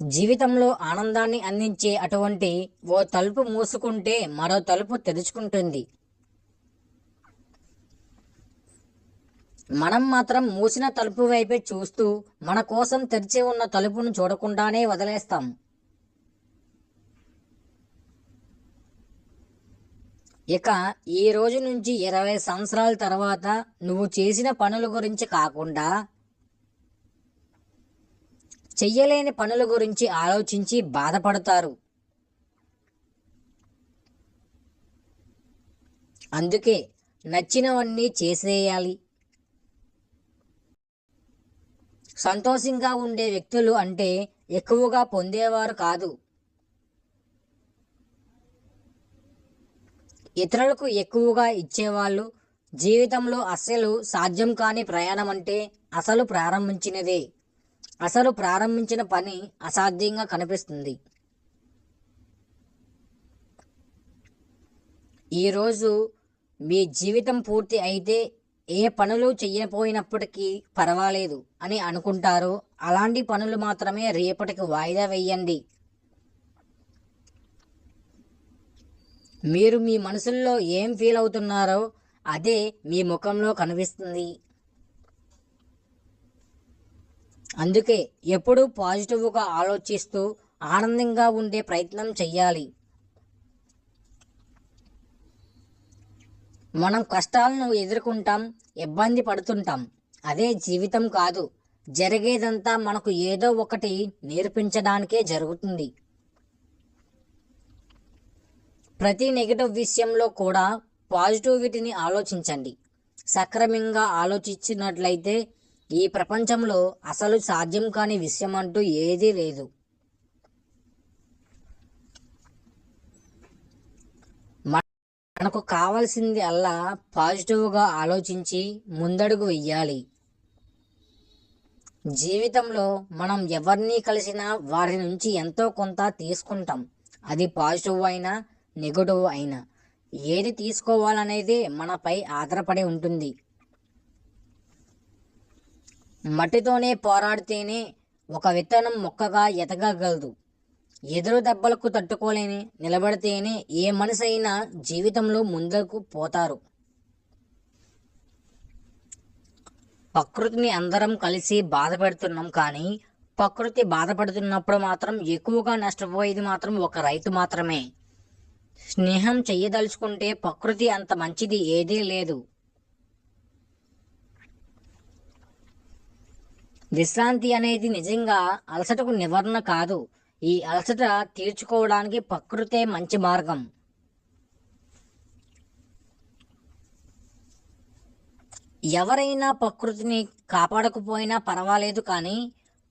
జీవితంలో ఆనందాన్ని అందించే అటువంటి ఓ తలుపు మూసుకుంటే మరో తలుపు తెరుచుకుంటుంది. మనం మాత్రం మూసిన తలుపు వైపే చూస్తూ మన కోసం తెరిచి ఉన్న తలుపును చూడకుండానే వదిలేస్తాం. ఇక ఈ రోజు నుంచి ఇరవై సంవత్సరాల తర్వాత నువ్వు చేసిన పనుల గురించి కాకుండా చెయ్యలేని పనుల గురించి ఆలోచించి బాధపడతారు. అందుకే నచ్చినవన్నీ చేసేయాలి. సంతోషంగా ఉండే వ్యక్తులు అంటే ఎక్కువగా పొందేవారు కాదు. ఇతరులకు ఎక్కువగా ఇచ్చేవాళ్ళు జీవితంలో అస్సలు సాధ్యం కాని ప్రయాణం అంటే అసలు ప్రారంభించినదే. అసలు ప్రారంభించిన పని అసాధ్యంగా కనిపిస్తుంది. ఈరోజు మీ జీవితం పూర్తి అయితే ఏ పనులు చెయ్యపోయినప్పటికీ పర్వాలేదు అని అనుకుంటారో అలాంటి పనులు మాత్రమే రేపటికి వాయిదా వేయండి. మీరు మీ మనసుల్లో ఏం ఫీల్ అవుతున్నారో అదే మీ ముఖంలో కనిపిస్తుంది. అందుకే ఎప్పుడూ పాజిటివ్గా ఆలోచిస్తూ ఆనందంగా ఉండే ప్రయత్నం చెయ్యాలి. మనం కష్టాలను ఎదుర్కొంటాం ఇబ్బంది పడుతుంటాం. అదే జీవితం కాదు జరిగేదంతా మనకు ఏదో ఒకటి నేర్పించడానికే జరుగుతుంది. ప్రతి నెగిటివ్ విషయంలో కూడా పాజిటివిటీని ఆలోచించండి. సక్రమంగా ఆలోచించినట్లయితే ఈ ప్రపంచంలో అసలు సాధ్యం కాని విషయం అంటూ ఏదీ లేదు. మనకు కావాల్సింది అల్లా పాజిటివ్గా ఆలోచించి ముందడుగు వెయ్యాలి జీవితంలో మనం ఎవరిని కలిసినా వారి నుంచి ఎంతో కొంత తీసుకుంటాం. అది పాజిటివ్ అయినా నెగటివ్ అయినా. ఏది తీసుకోవాలనేది మనపై ఆధారపడి ఉంటుంది. మట్టితోనే పోరాడితేనే ఒక విత్తనం మొక్కగా ఎదగగలదు. ఎదురు దెబ్బలకు తట్టుకోలేని నిలబడితేనే ఏ మనసు అయినా జీవితంలో ముందుకు పోతారు. ప్రకృతిని అందరం కలిసి బాధ పెడుతున్నాం కానీ ప్రకృతి బాధపడుతున్నప్పుడు మాత్రం ఎక్కువగా నష్టపోయేది మాత్రం ఒక రైతు మాత్రమే. స్నేహం చెయ్యదలుచుకుంటే ప్రకృతి అంత మంచిది ఏదీ లేదు. విశ్రాంతి అనేది నిజంగా అలసటకు నివారణ కాదు. ఈ అలసట తీర్చుకోవడానికి ప్రకృతే మంచి మార్గం. ఎవరైనా ప్రకృతిని కాపాడకపోయినా పర్వాలేదు కానీ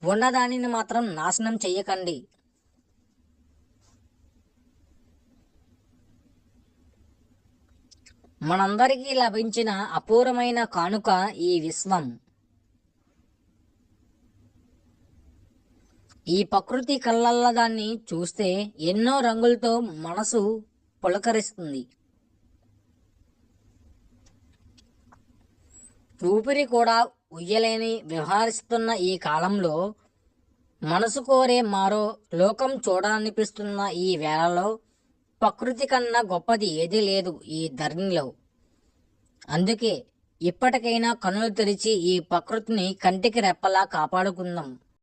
ఉన్నదానిని మాత్రం నాశనం చెయ్యకండి. మనందరికీ లభించిన అపూర్వమైన కానుక ఈ విశ్వం. ఈ ప్రకృతి కళ్ళల్ల దాన్ని చూస్తే ఎన్నో రంగులతో మనసు పులకరిస్తుంది. ఊపిరి కూడా ఉయ్యలేని వ్యవహరిస్తున్న ఈ కాలంలో మనసు కోరే మారో లోకం చూడాలనిపిస్తున్న ఈ వేళలో ప్రకృతి కన్నా గొప్పది ఏదీ లేదు ఈ ధరణిలో. అందుకే ఇప్పటికైనా కనులు తెరిచి ఈ ప్రకృతిని కంటికి రెప్పలా కాపాడుకుందాం.